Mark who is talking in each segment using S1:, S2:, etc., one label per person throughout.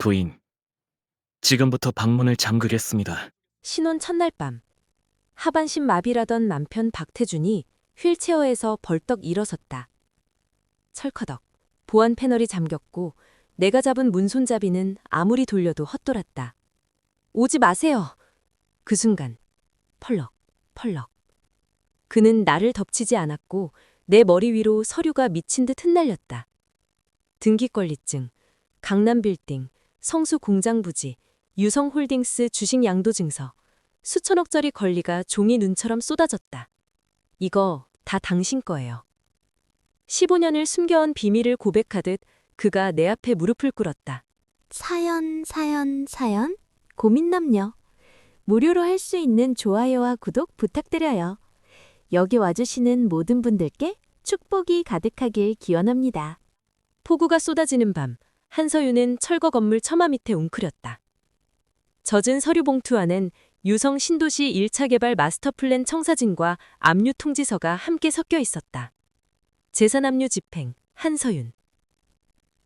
S1: 부인, 지금부터 방문을 잠그겠습니다.
S2: 신혼 첫날 밤. 하반신 마비라던 남편 박태준이 휠체어에서 벌떡 일어섰다. 철커덕. 보안 패널이 잠겼고 내가 잡은 문손잡이는 아무리 돌려도 헛돌았다. 오지 마세요. 그 순간 펄럭 펄럭. 그는 나를 덮치지 않았고 내 머리 위로 서류가 미친 듯 흩날렸다. 등기권리증, 강남 빌딩, 성수 공장 부지, 유성홀딩스 주식 양도 증서, 수천억짜리 권리가 종이 눈처럼 쏟아졌다. 이거 다 당신 거예요. 15년을 숨겨온 비밀을 고백하듯 그가 내 앞에 무릎을 꿇었다.
S3: 사연, 사연, 사연? 고민 남녀. 무료로 할 수 있는 좋아요와 구독 부탁드려요. 여기 와주시는 모든 분들께 축복이 가득하길 기원합니다.
S2: 폭우가 쏟아지는 밤, 한서윤은 철거 건물 처마 밑에 웅크렸다. 젖은 서류 봉투 안엔 유성 신도시 1차 개발 마스터 플랜 청사진과 압류 통지서가 함께 섞여 있었다. 재산 압류 집행, 한서윤.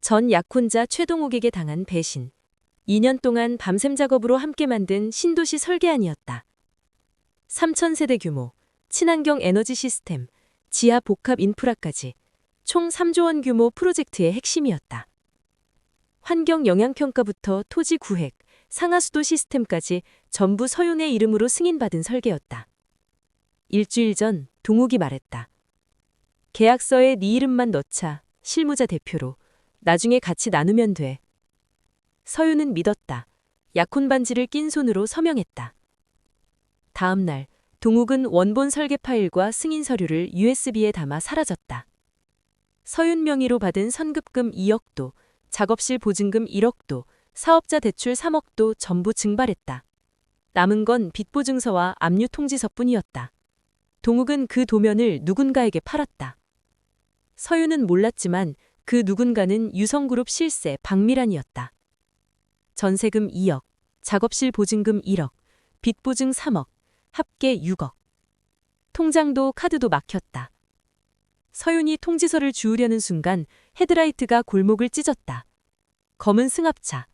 S2: 전 약혼자 최동욱에게 당한 배신. 2년 동안 밤샘 작업으로 함께 만든 신도시 설계안이었다. 3,000세대 규모, 친환경 에너지 시스템, 지하 복합 인프라까지 총 3조 원 규모 프로젝트의 핵심이었다. 환경 영향평가부터 토지 구획, 상하수도 시스템까지 전부 서윤의 이름으로 승인받은 설계였다. 일주일 전 동욱이 말했다. 계약서에 네 이름만 넣자 실무자 대표로 나중에 같이 나누면 돼. 서윤은 믿었다. 약혼 반지를 낀 손으로 서명했다. 다음 날 동욱은 원본 설계 파일과 승인 서류를 USB에 담아 사라졌다. 서윤 명의로 받은 선급금 2억도, 작업실 보증금 1억도, 사업자 대출 3억도 전부 증발했다. 남은 건 빚보증서와 압류 통지서뿐이었다. 동욱은 그 도면을 누군가에게 팔았다. 서윤은 몰랐지만 그 누군가는 유성그룹 실세 박미란이었다. 전세금 2억, 작업실 보증금 1억, 빚보증 3억, 합계 6억. 통장도 카드도 막혔다. 서윤이 통지서를 주우려는 순간 헤드라이트가 골목을 찢었다. 검은 승합차.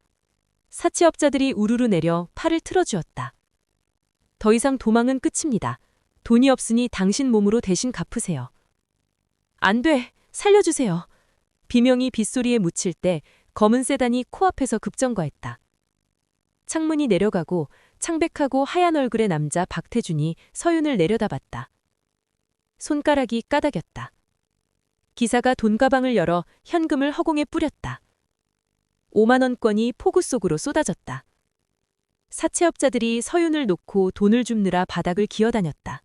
S2: 사채업자들이 우르르 내려 팔을 틀어주었다. 더 이상 도망은 끝입니다. 돈이 없으니 당신 몸으로 대신 갚으세요. 안 돼! 살려주세요. 비명이 빗소리에 묻힐 때 검은 세단이 코앞에서 급정거했다. 창문이 내려가고 창백하고 하얀 얼굴의 남자 박태준이 서윤을 내려다봤다. 손가락이 까닥였다. 기사가 돈가방을 열어 현금을 허공에 뿌렸다. 5만 원권이 폭우 속으로 쏟아졌다. 사채업자들이 서윤을 놓고 돈을 줍느라 바닥을 기어다녔다.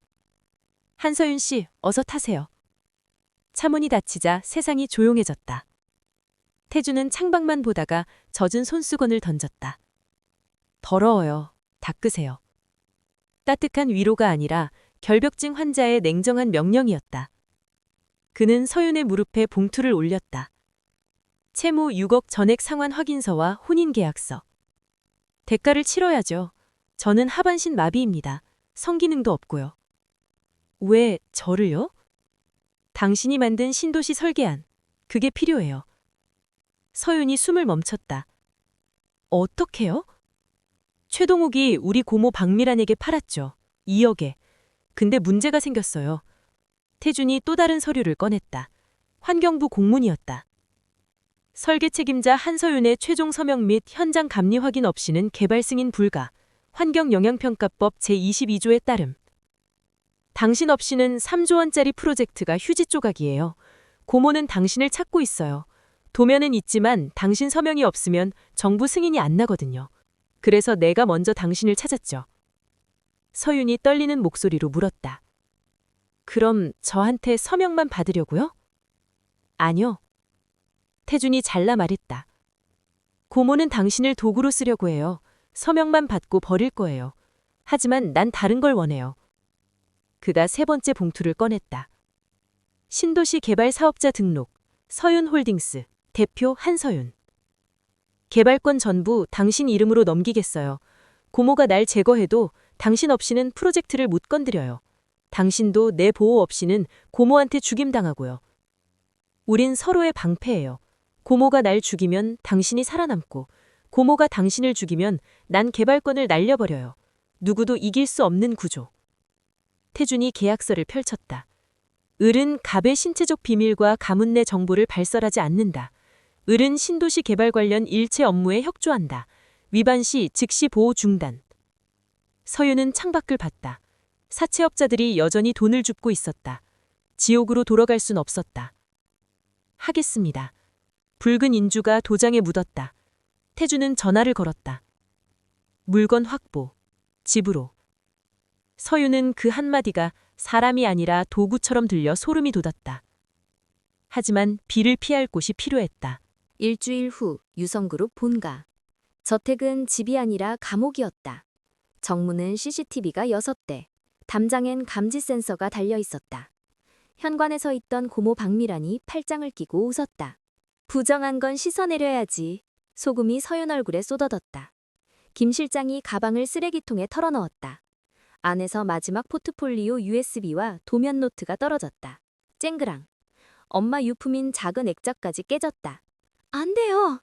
S2: 한서윤 씨, 어서 타세요. 차문이 닫히자 세상이 조용해졌다. 태주는 창밖만 보다가 젖은 손수건을 던졌다. 더러워요. 닦으세요. 따뜻한 위로가 아니라 결벽증 환자의 냉정한 명령이었다. 그는 서윤의 무릎에 봉투를 올렸다. 채무 6억 전액 상환 확인서와 혼인 계약서. 대가를 치러야죠. 저는 하반신 마비입니다. 성기능도 없고요. 왜 저를요? 당신이 만든 신도시 설계안. 그게 필요해요. 서윤이 숨을 멈췄다. 어떻게요? 최동욱이 우리 고모 박미란에게 팔았죠. 2억에. 근데 문제가 생겼어요. 태준이 또 다른 서류를 꺼냈다. 환경부 공문이었다. 설계 책임자 한서윤의 최종 서명 및 현장 감리 확인 없이는 개발 승인 불가. 환경영향평가법 제22조에 따름. 당신 없이는 3조 원짜리 프로젝트가 휴지 조각이에요. 고모는 당신을 찾고 있어요. 도면은 있지만 당신 서명이 없으면 정부 승인이 안 나거든요. 그래서 내가 먼저 당신을 찾았죠. 서윤이 떨리는 목소리로 물었다. 그럼 저한테 서명만 받으려고요? 아니요. 태준이 잘라 말했다. 고모는 당신을 도구로 쓰려고 해요. 서명만 받고 버릴 거예요. 하지만 난 다른 걸 원해요. 그가 세 번째 봉투를 꺼냈다. 신도시 개발 사업자 등록, 서윤 홀딩스, 대표 한서윤. 개발권 전부 당신 이름으로 넘기겠어요. 고모가 날 제거해도 당신 없이는 프로젝트를 못 건드려요. 당신도 내 보호 없이는 고모한테 죽임당하고요. 우린 서로의 방패예요. 고모가 날 죽이면 당신이 살아남고
S4: 고모가 당신을 죽이면 난 개발권을 날려버려요. 누구도 이길 수 없는 구조. 태준이 계약서를 펼쳤다. 을은 갑의 신체적 비밀과 가문 내 정보를 발설하지 않는다. 을은 신도시 개발 관련 일체 업무에 협조한다. 위반 시 즉시 보호 중단. 서윤은 창밖을 봤다. 사채업자들이 여전히 돈을 줍고 있었다. 지옥으로 돌아갈 순 없었다. 하겠습니다. 붉은 인주가 도장에 묻었다. 태주는 전화를 걸었다. 물건 확보. 집으로. 서윤은 그 한마디가 사람이 아니라 도구처럼 들려 소름이 돋았다. 하지만 비를 피할 곳이 필요했다.
S2: 일주일 후 유성그룹 본가. 저택은 집이 아니라 감옥이었다. 정문은 CCTV가 6대, 담장엔 감지 센서가 달려 있었다. 현관에 서 있던 고모 박미란이 팔짱을 끼고 웃었다. 부정한 건 씻어내려야지. 소금이 서윤 얼굴에 쏟아졌다. 김 실장이 가방을 쓰레기통에 털어넣었다. 안에서 마지막 포트폴리오 USB와 도면 노트가 떨어졌다. 쨍그랑. 엄마 유품인 작은 액자까지 깨졌다. 안 돼요.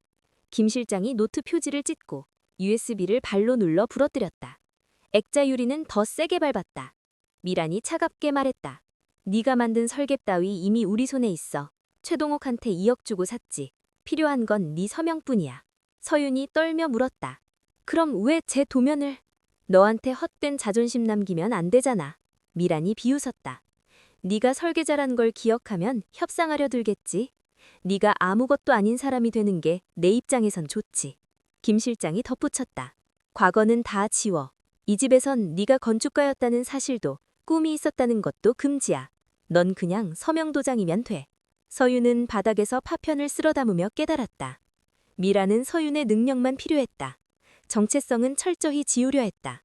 S2: 김 실장이 노트 표지를 찢고 USB를 발로 눌러 부러뜨렸다. 액자 유리는 더 세게 밟았다. 미란이 차갑게 말했다. 네가 만든 설계 따위 이미 우리 손에 있어. 최동옥한테 2억 주고 샀지. 필요한 건 네 서명뿐이야. 서윤이 떨며 물었다. 그럼 왜 제 도면을? 너한테 헛된 자존심 남기면 안 되잖아. 미란이 비웃었다. 네가 설계자란 걸 기억하면 협상하려 들겠지. 네가 아무것도 아닌 사람이 되는 게 내 입장에선 좋지. 김 실장이 덧붙였다. 과거는 다 지워. 이 집에선 네가 건축가였다는 사실도 꿈이 있었다는 것도 금지야. 넌 그냥 서명도장이면 돼. 서윤은 바닥에서 파편을 쓸어 담으며 깨달았다. 미라는 서윤의 능력만 필요했다. 정체성은 철저히 지우려 했다.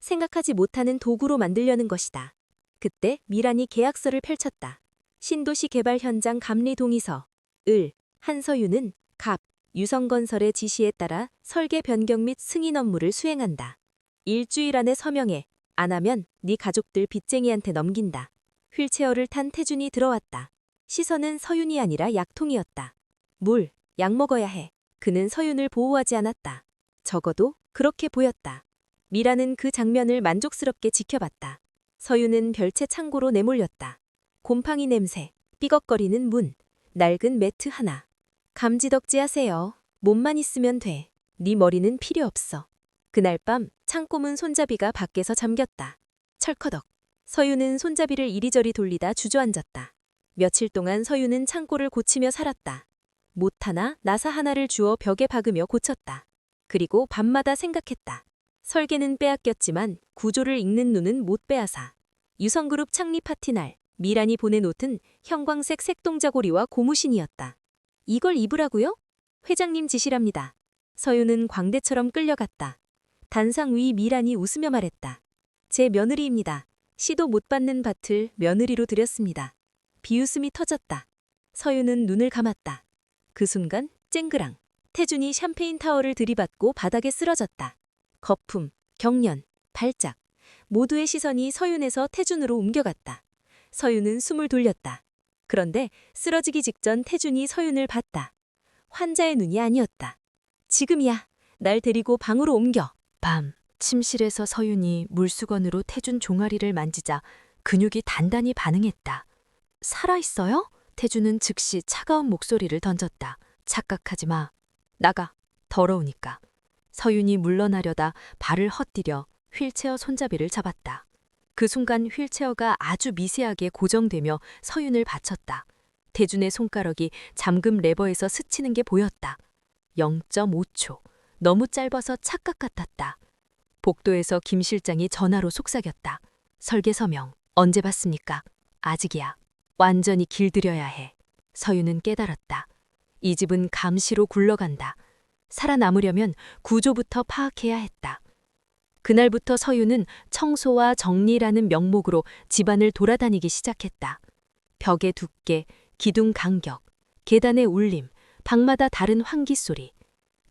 S2: 생각하지 못하는 도구로 만들려는 것이다. 그때 미란이 계약서를 펼쳤다. 신도시 개발 현장 감리 동의서. 을. 한서윤은 갑. 유성건설의 지시에 따라 설계 변경 및 승인 업무를 수행한다. 일주일 안에 서명해. 안 하면 네 가족들 빚쟁이한테 넘긴다. 휠체어를 탄 태준이 들어왔다. 시선은 서윤이 아니라 약통이었다. 물, 약 먹어야 해. 그는 서윤을 보호하지 않았다. 적어도 그렇게 보였다. 미라는 그 장면을 만족스럽게 지켜봤다. 서윤은 별채 창고로 내몰렸다. 곰팡이 냄새, 삐걱거리는 문, 낡은 매트 하나. 감지덕지 하세요. 몸만 있으면 돼. 네 머리는 필요 없어. 그날 밤 창고문 손잡이가 밖에서 잠겼다. 철커덕. 서윤은 손잡이를 이리저리 돌리다 주저앉았다. 며칠 동안 서윤은 창고를 고치며 살았다. 못 하나, 나사 하나를 주어 벽에 박으며 고쳤다. 그리고 밤마다 생각했다. 설계는 빼앗겼지만 구조를 읽는 눈은 못 빼앗아. 유성그룹 창립 파티 날 미란이 보낸 옷은 형광색 색동자고리와 고무신이었다. 이걸 입으라고요? 회장님 지시랍니다. 서윤은 광대처럼 끌려갔다. 단상 위 미란이 웃으며 말했다. 제 며느리입니다. 시도 못 받는 밭을 며느리로 드렸습니다. 비웃음이 터졌다. 서윤은 눈을 감았다. 그 순간 쨍그랑 태준이 샴페인 타워를 들이받고 바닥에 쓰러졌다. 거품, 경련, 발작 모두의 시선이 서윤에서 태준으로 옮겨갔다. 서윤은 숨을 돌렸다. 그런데 쓰러지기 직전 태준이 서윤을 봤다. 환자의 눈이 아니었다. 지금이야. 날 데리고 방으로 옮겨. 밤, 침실에서 서윤이 물수건으로 태준 종아리를 만지자 근육이 단단히 반응했다. 살아있어요? 태준은 즉시 차가운 목소리를 던졌다. 착각하지 마. 나가. 더러우니까. 서윤이 물러나려다 발을 헛디뎌 휠체어 손잡이를 잡았다. 그 순간 휠체어가 아주 미세하게 고정되며 서윤을 받쳤다. 태준의 손가락이 잠금 레버에서 스치는 게 보였다. 0.5초. 너무 짧아서 착각 같았다. 복도에서 김 실장이 전화로 속삭였다. 설계 서명. 언제 받습니까? 아직이야. 완전히 길들여야 해. 서윤은 깨달았다. 이 집은 감시로 굴러간다. 살아남으려면 구조부터 파악해야 했다. 그날부터 서윤은 청소와 정리라는 명목으로 집안을 돌아다니기 시작했다. 벽의 두께, 기둥 간격, 계단의 울림, 방마다 다른 환기 소리.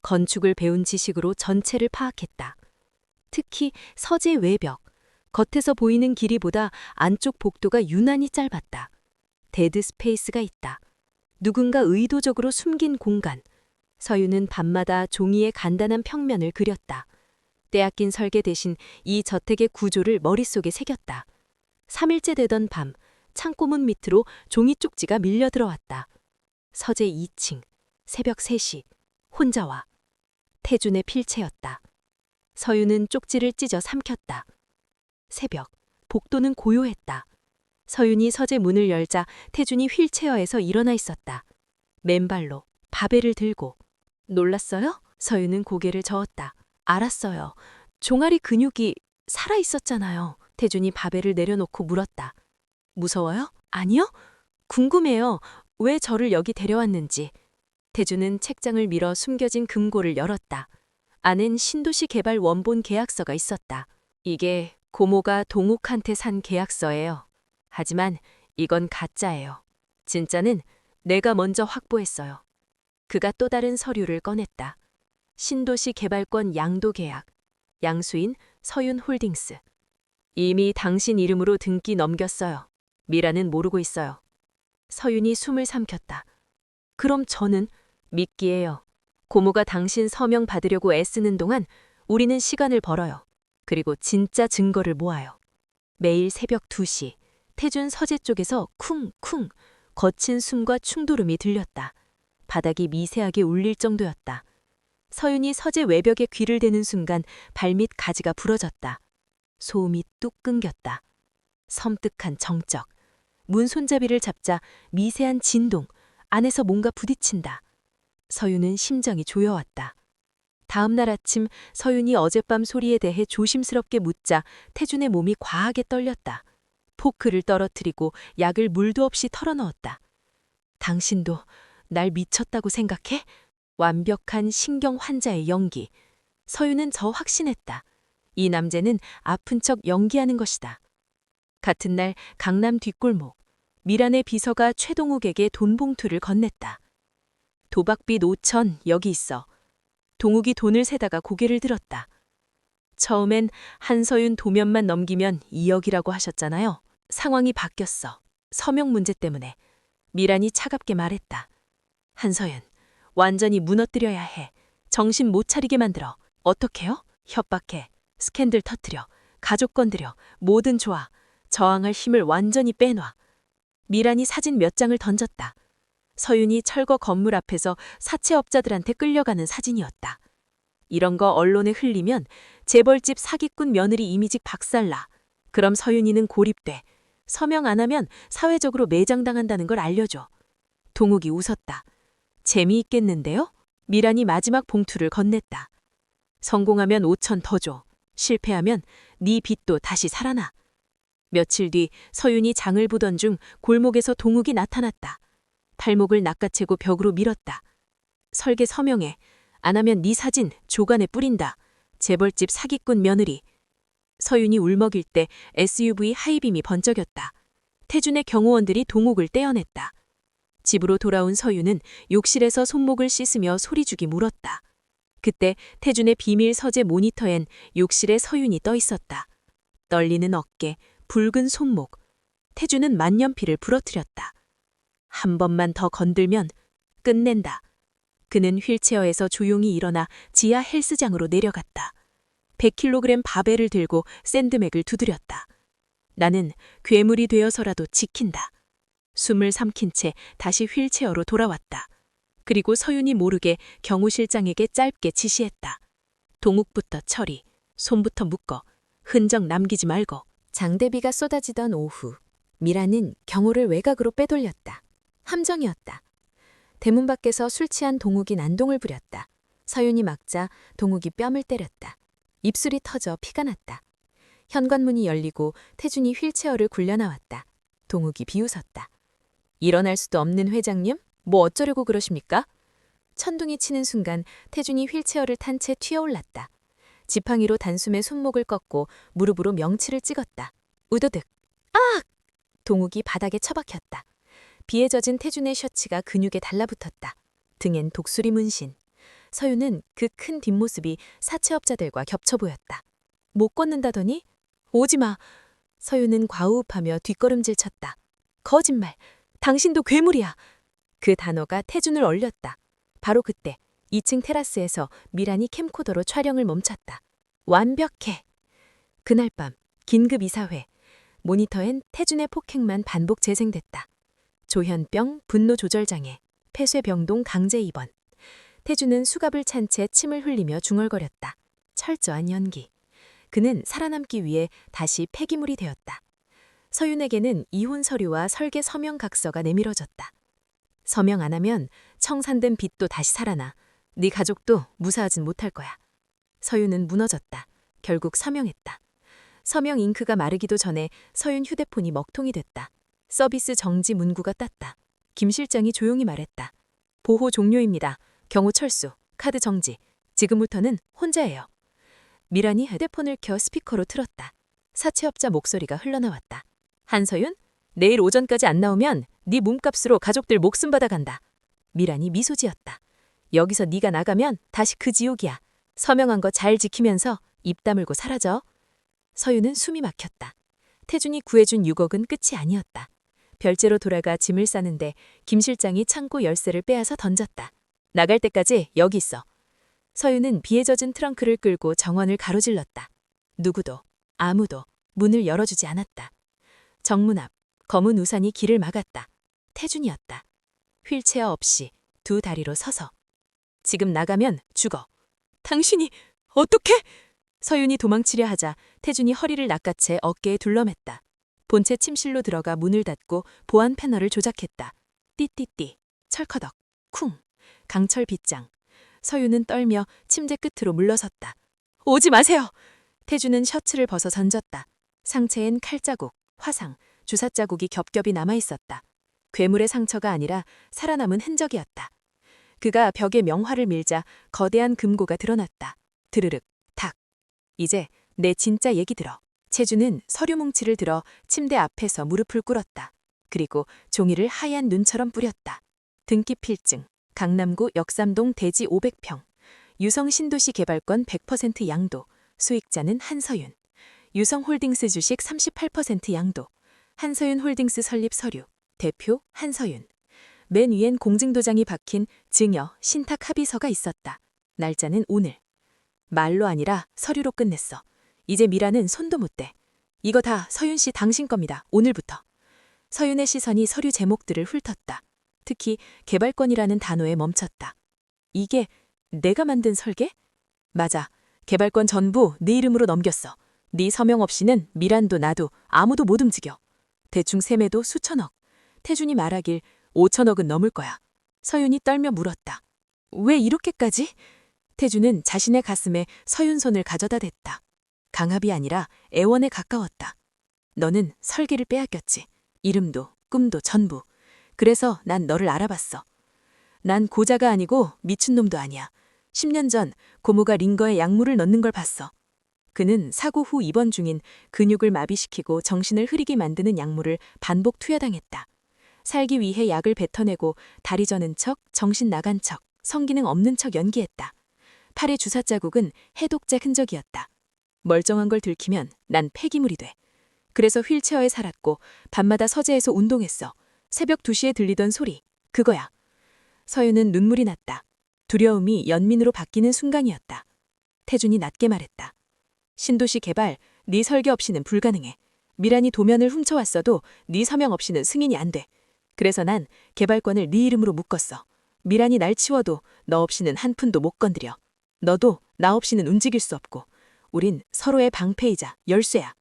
S2: 건축을 배운 지식으로 전체를 파악했다. 특히 서재 외벽, 겉에서 보이는 길이보다 안쪽 복도가 유난히 짧았다. 데드 스페이스가 있다. 누군가 의도적으로 숨긴 공간. 서윤은 밤마다 종이에 간단한 평면을 그렸다. 때아낀 설계 대신 이 저택의 구조를 머릿속에 새겼다. 3일째 되던 밤, 창고문 밑으로 종이 쪽지가 밀려 들어왔다. 서재 2층, 새벽 3시, 혼자와 태준의 필체였다. 서윤은 쪽지를 찢어 삼켰다. 새벽, 복도는 고요했다. 서윤이 서재 문을 열자 태준이 휠체어에서 일어나 있었다. 맨발로 바벨을 들고. 놀랐어요? 서윤은 고개를 저었다. 알았어요. 종아리 근육이 살아 있었잖아요. 태준이 바벨을 내려놓고 물었다. 무서워요? 아니요? 궁금해요. 왜 저를 여기 데려왔는지. 태준은 책장을 밀어 숨겨진 금고를 열었다. 안엔 신도시 개발 원본 계약서가 있었다. 이게 고모가 동욱한테 산 계약서예요. 하지만 이건 가짜예요. 진짜는 내가 먼저 확보했어요. 그가 또 다른 서류를 꺼냈다. 신도시 개발권 양도 계약. 양수인 서윤 홀딩스. 이미 당신 이름으로 등기 넘겼어요. 미라는 모르고 있어요. 서윤이 숨을 삼켰다. 그럼 저는 믿기에요. 고모가 당신 서명 받으려고 애쓰는 동안 우리는 시간을 벌어요. 그리고 진짜 증거를 모아요. 매일 새벽 2시, 태준 서재 쪽에서 쿵쿵 거친 숨과 충돌음이 들렸다. 바닥이 미세하게 울릴 정도였다. 서윤이 서재 외벽에 귀를 대는 순간 발밑 가지가 부러졌다. 소음이 뚝 끊겼다. 섬뜩한 정적. 문 손잡이를 잡자 미세한 진동. 안에서 뭔가 부딪힌다. 서윤은 심장이 조여왔다. 다음 날 아침 서윤이 어젯밤 소리에 대해 조심스럽게 묻자 태준의 몸이 과하게 떨렸다. 포크를 떨어뜨리고 약을 물도 없이 털어넣었다. 당신도 날 미쳤다고 생각해? 완벽한 신경 환자의 연기. 서윤은 저 확신했다. 이 남자는 아픈 척 연기하는 것이다. 같은 날 강남 뒷골목. 미란의 비서가 최동욱에게 돈 봉투를 건넸다. 도박빚 5천 여기 있어. 동욱이 돈을 세다가 고개를 들었다. 처음엔 한서윤 도면만 넘기면 2억이라고 하셨잖아요. 상황이 바뀌었어. 서명 문제 때문에. 미란이 차갑게 말했다. 한서윤, 완전히 무너뜨려야 해. 정신 못 차리게 만들어. 어떻게요? 협박해. 스캔들 터트려. 가족 건드려. 뭐든 좋아. 저항할 힘을 완전히 빼놔. 미란이 사진 몇 장을 던졌다. 서윤이 철거 건물 앞에서 사채업자들한테 끌려가는 사진이었다. 이런 거 언론에 흘리면 재벌집 사기꾼 며느리 이미지 박살나. 그럼 서윤이는 고립돼. 서명 안 하면 사회적으로 매장당한다는 걸 알려줘. 동욱이 웃었다. 재미있겠는데요? 미란이 마지막 봉투를 건넸다. 성공하면 5천 더 줘. 실패하면 네 빚도 다시 살아나. 며칠 뒤 서윤이 장을 보던 중 골목에서 동욱이 나타났다. 발목을 낚아채고 벽으로 밀었다. 설계 서명해. 안 하면 네 사진 조간에 뿌린다. 재벌집 사기꾼 며느리. 서윤이 울먹일 때 SUV 하이빔이 번쩍였다. 태준의 경호원들이 동욱을 떼어냈다. 집으로 돌아온 서윤은 욕실에서 손목을 씻으며 소리주기 물었다. 그때 태준의 비밀 서재 모니터엔 욕실에 서윤이 떠 있었다. 떨리는 어깨, 붉은 손목. 태준은 만년필을 부러뜨렸다. 한 번만 더 건들면 끝낸다. 그는 휠체어에서 조용히 일어나 지하 헬스장으로 내려갔다. 100kg 바벨을 들고 샌드맥을 두드렸다. 나는 괴물이 되어서라도 지킨다. 숨을 삼킨 채 다시 휠체어로 돌아왔다. 그리고 서윤이 모르게 경호 실장에게 짧게 지시했다. 동욱부터 처리, 손부터 묶어, 흔적 남기지 말고. 장대비가 쏟아지던 오후, 미라는 경호를 외곽으로 빼돌렸다. 함정이었다. 대문 밖에서 술 취한 동욱이 난동을 부렸다. 서윤이 막자 동욱이 뺨을 때렸다. 입술이 터져 피가 났다. 현관문이 열리고 태준이 휠체어를 굴려 나왔다. 동욱이 비웃었다. 일어날 수도 없는 회장님? 뭐 어쩌려고 그러십니까? 천둥이 치는 순간 태준이 휠체어를 탄 채 튀어올랐다. 지팡이로 단숨에 손목을 꺾고 무릎으로 명치를 찍었다. 우드득. 아! 동욱이 바닥에 처박혔다. 비에 젖은 태준의 셔츠가 근육에 달라붙었다. 등엔 독수리 문신. 서윤은 그 큰 뒷모습이 사채업자들과 겹쳐 보였다. 못 걷는다더니? 오지 마. 서윤은 과호흡하며 뒷걸음질 쳤다. 거짓말. 당신도 괴물이야. 그 단어가 태준을 얼렸다. 바로 그때 2층 테라스에서 미란이 캠코더로 촬영을 멈췄다. 완벽해. 그날 밤 긴급 이사회. 모니터엔 태준의 폭행만 반복 재생됐다. 조현병, 분노 조절 장애, 폐쇄병동 강제 입원. 태준은 수갑을 찬 채 침을 흘리며 중얼거렸다. 철저한 연기. 그는 살아남기 위해 다시 폐기물이 되었다. 서윤에게는 이혼 서류와 설계 서명 각서가 내밀어졌다. 서명 안 하면 청산된 빚도 다시 살아나. 네 가족도 무사하진 못할 거야. 서윤은 무너졌다. 결국 서명했다. 서명 잉크가 마르기도 전에 서윤 휴대폰이 먹통이 됐다. 서비스 정지 문구가 땄다. 김 실장이 조용히 말했다. 보호 종료입니다. 경호 철수, 카드 정지. 지금부터는 혼자예요. 미란이 휴대폰을 켜 스피커로 틀었다. 사채업자 목소리가 흘러나왔다. 한서윤, 내일 오전까지 안 나오면 네 몸값으로 가족들 목숨 받아간다. 미란이 미소 지었다. 여기서 네가 나가면 다시 그 지옥이야. 서명한 거 잘 지키면서 입 다물고 사라져. 서윤은 숨이 막혔다. 태준이 구해준 6억은 끝이 아니었다. 별제로 돌아가 짐을 싸는데 김 실장이 창고 열쇠를 빼앗아 던졌다. 나갈 때까지 여기 있어. 서윤은 비에 젖은 트렁크를 끌고 정원을 가로질렀다. 누구도, 아무도 문을 열어주지 않았다. 정문 앞, 검은 우산이 길을 막았다. 태준이었다. 휠체어 없이 두 다리로 서서. 지금 나가면 죽어. 당신이 어떻게? 서윤이 도망치려 하자 태준이 허리를 낚아채 어깨에 둘러맸다. 본체 침실로 들어가 문을 닫고 보안 패널을 조작했다. 띠띠띠, 철커덕, 쿵, 강철 빗장. 서윤은 떨며 침대 끝으로 물러섰다. 오지 마세요! 태준은 셔츠를 벗어 던졌다. 상체엔 칼자국, 화상, 주사 자국이 겹겹이 남아 있었다. 괴물의 상처가 아니라 살아남은 흔적이었다. 그가 벽에 명화를 밀자 거대한 금고가 드러났다. 드르륵, 탁. 이제 내 진짜 얘기 들어. 채주는 서류 뭉치를 들어 침대 앞에서 무릎을 꿇었다. 그리고 종이를 하얀 눈처럼 뿌렸다. 등기 필증, 강남구 역삼동 대지 500평, 유성 신도시 개발권 100% 양도, 수익자는 한서윤. 유성 홀딩스 주식 38% 양도, 한서윤 홀딩스 설립 서류, 대표 한서윤. 맨 위엔 공증도장이 박힌 증여, 신탁 합의서가 있었다. 날짜는 오늘. 말로 아니라 서류로 끝냈어. 이제 미라는 손도 못 대. 이거 다 서윤 씨 당신 겁니다. 오늘부터. 서윤의 시선이 서류 제목들을 훑었다. 특히 개발권이라는 단어에 멈췄다. 이게 내가 만든 설계? 맞아. 개발권 전부 네 이름으로 넘겼어. 네 서명 없이는 미란도 나도 아무도 못 움직여. 대충 세매도 수천억. 태준이 말하길 5천억은 넘을 거야. 서윤이 떨며 물었다. 왜 이렇게까지? 태준은 자신의 가슴에 서윤 손을 가져다 댔다. 강압이 아니라 애원에 가까웠다. 너는 설계를 빼앗겼지. 이름도, 꿈도 전부. 그래서 난 너를 알아봤어. 난 고자가 아니고 미친놈도 아니야. 10년 전 고모가 링거에 약물을 넣는 걸 봤어. 그는 사고 후 입원 중인 근육을 마비시키고 정신을 흐리게 만드는 약물을 반복 투여당했다. 살기 위해 약을 뱉어내고 다리 저는 척, 정신 나간 척, 성기능 없는 척 연기했다. 팔의 주사 자국은 해독제 흔적이었다. 멀쩡한 걸 들키면 난 폐기물이 돼. 그래서 휠체어에 살았고 밤마다 서재에서 운동했어. 새벽 2시에 들리던 소리, 그거야. 서윤은 눈물이 났다. 두려움이 연민으로 바뀌는 순간이었다. 태준이 낮게 말했다. 신도시 개발, 네 설계 없이는 불가능해. 미란이 도면을 훔쳐왔어도 네 서명 없이는 승인이 안 돼. 그래서 난 개발권을 네 이름으로 묶었어. 미란이 날 치워도 너 없이는 한 푼도 못 건드려. 너도 나 없이는 움직일 수 없고. 우린 서로의 방패이자 열쇠야.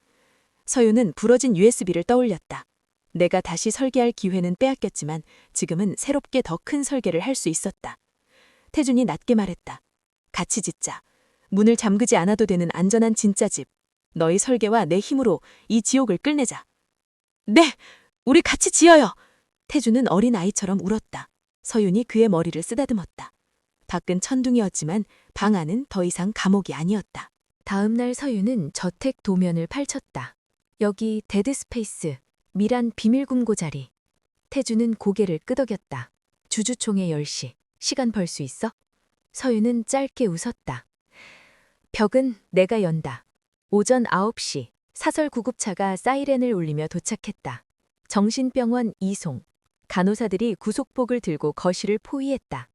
S2: 서윤은 부러진 USB를 떠올렸다. 내가 다시 설계할 기회는 빼앗겼지만 지금은 새롭게 더 큰 설계를 할 수 있었다. 태준이 낮게 말했다. 같이 짓자. 문을 잠그지 않아도 되는 안전한 진짜 집. 너희 설계와 내 힘으로 이 지옥을 끌내자. 네, 우리 같이 지어요. 태준은 어린 아이처럼 울었다. 서윤이 그의 머리를 쓰다듬었다. 밖은 천둥이었지만 방 안은 더 이상 감옥이 아니었다. 다음 날 서윤은 저택 도면을 펼쳤다. 여기 데드스페이스, 미란 비밀금고 자리. 태준은 고개를 끄덕였다. 주주총회 10시. 시간 벌 수 있어? 서윤은 짧게 웃었다. 벽은 내가 연다. 오전 9시. 사설 구급차가 사이렌을 울리며 도착했다. 정신병원 이송. 간호사들이 구속복을 들고 거실을 포위했다.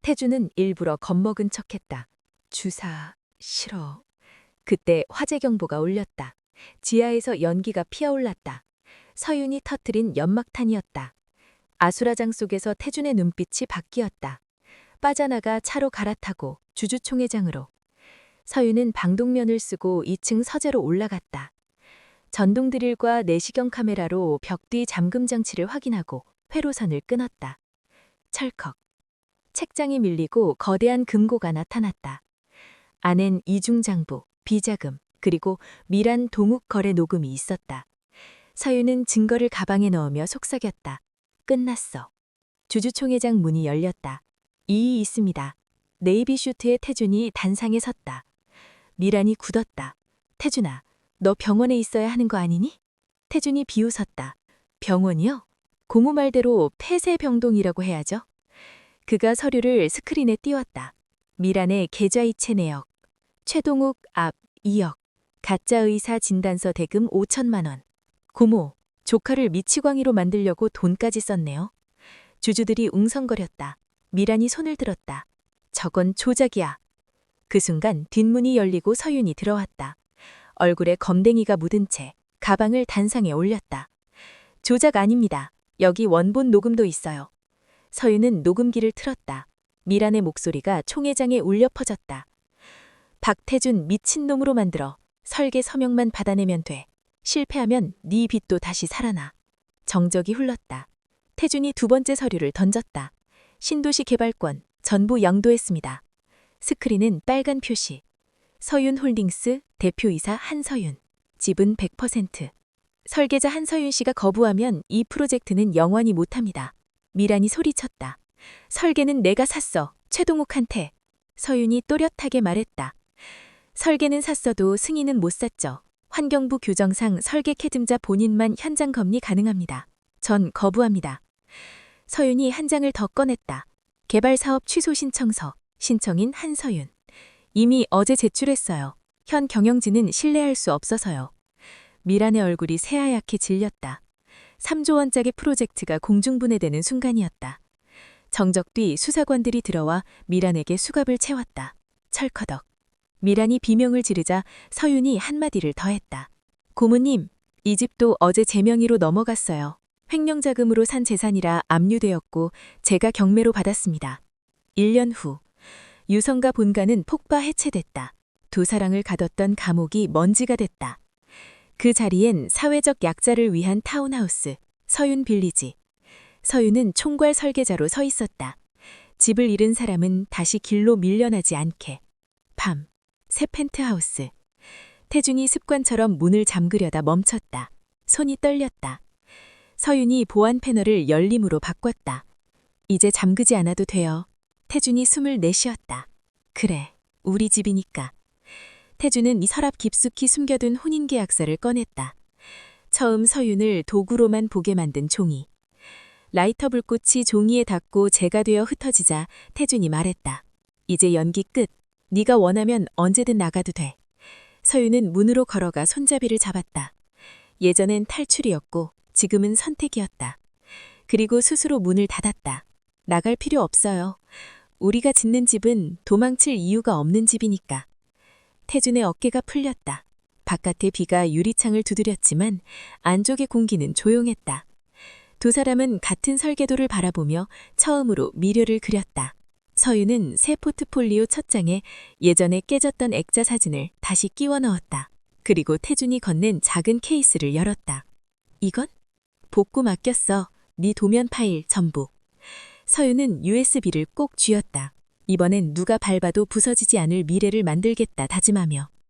S2: 태주는 일부러 겁먹은 척했다. 주사 싫어. 그때 화재 경보가 울렸다. 지하에서 연기가 피어올랐다. 서윤이 터트린 연막탄이었다. 아수라장 속에서 태준의 눈빛이 바뀌었다. 빠져나가 차로 갈아타고 주주총회장으로. 서윤은 방독면을 쓰고 2층 서재로 올라갔다. 전동 드릴과 내시경 카메라로 벽 뒤 잠금 장치를 확인하고 회로선을 끊었다. 철컥. 책장이 밀리고 거대한 금고가 나타났다. 안엔 이중장부, 비자금, 그리고 미란 동욱 거래 녹음이 있었다. 서윤은 증거를 가방에 넣으며 속삭였다. 끝났어. 주주총회장 문이 열렸다. 이의 있습니다. 네이비 슈트의 태준이 단상에 섰다. 미란이 굳었다. 태준아, 너 병원에 있어야 하는 거 아니니? 태준이 비웃었다. 병원이요? 고모 말대로 폐쇄병동이라고 해야죠. 그가 서류를 스크린에 띄웠다. 미란의 계좌이체 내역. 최동욱 앞 2억. 가짜 의사 진단서 대금 5천만 원. 고모, 조카를 미치광이로 만들려고 돈까지 썼네요. 주주들이 웅성거렸다. 미란이 손을 들었다. 저건 조작이야. 그 순간 뒷문이 열리고 서윤이 들어왔다. 얼굴에 검댕이가 묻은 채 가방을 단상에 올렸다. 조작 아닙니다. 여기 원본 녹음도 있어요. 서윤은 녹음기를 틀었다. 미란의 목소리가 총회장에 울려 퍼졌다. 박태준 미친놈으로 만들어 설계 서명만 받아내면 돼. 실패하면 네 빚도 다시 살아나. 정적이 흘렀다. 태준이 두 번째 서류를 던졌다. 신도시 개발권 전부 양도했습니다. 스크린은 빨간 표시. 서윤 홀딩스 대표이사 한서윤. 지분 100%. 설계자 한서윤 씨가 거부하면 이 프로젝트는 영원히 못합니다. 미란이 소리쳤다. 설계는 내가 샀어. 최동욱한테. 서윤이 또렷하게 말했다. 설계는 샀어도 승인은 못 샀죠. 환경부 규정상 설계 캐듬자 본인만 현장 검리 가능합니다. 전 거부합니다. 서윤이 한 장을 더 꺼냈다. 개발 사업 취소 신청서. 신청인 한서윤. 이미 어제 제출했어요. 현 경영진은 신뢰할 수 없어서요. 미란의 얼굴이 새하얗게 질렸다. 3조 원짜리 프로젝트가 공중분해되는 순간이었다. 정적 뒤 수사관들이 들어와 미란에게 수갑을 채웠다. 철커덕. 미란이 비명을 지르자 서윤이 한마디를 더했다. 고모님, 이 집도 어제 제 명의로 넘어갔어요. 횡령자금으로 산 재산이라 압류되었고 제가 경매로 받았습니다. 1년 후 유성가 본가는 폭파 해체됐다. 두 사랑을 가뒀던 감옥이 먼지가 됐다. 그 자리엔 사회적 약자를 위한 타운하우스, 서윤 빌리지. 서윤은 총괄 설계자로 서 있었다. 집을 잃은 사람은 다시 길로 밀려나지 않게. 밤, 새 펜트하우스. 태준이 습관처럼 문을 잠그려다 멈췄다. 손이 떨렸다. 서윤이 보안 패널을 열림으로 바꿨다. 이제 잠그지 않아도 돼요. 태준이 숨을 내쉬었다. 그래, 우리 집이니까. 태준은 이 서랍 깊숙이 숨겨둔 혼인계약서를 꺼냈다. 처음 서윤을 도구로만 보게 만든 종이. 라이터 불꽃이 종이에 닿고 재가 되어 흩어지자 태준이 말했다. 이제 연기 끝. 네가 원하면 언제든 나가도 돼. 서윤은 문으로 걸어가 손잡이를 잡았다. 예전엔 탈출이었고 지금은 선택이었다. 그리고 스스로 문을 닫았다. 나갈 필요 없어요. 우리가 짓는 집은 도망칠 이유가 없는 집이니까. 태준의 어깨가 풀렸다. 바깥의 비가 유리창을 두드렸지만 안쪽의 공기는 조용했다. 두 사람은 같은 설계도를 바라보며 처음으로 미료를 그렸다. 서윤은 새 포트폴리오 첫 장에 예전에 깨졌던 액자 사진을 다시 끼워 넣었다. 그리고 태준이 건넨 작은 케이스를 열었다. 이건? 복구 맡겼어. 네 도면 파일 전부. 서윤은 USB를 꼭 쥐었다. 이번엔 누가 밟아도 부서지지 않을 미래를 만들겠다 다짐하며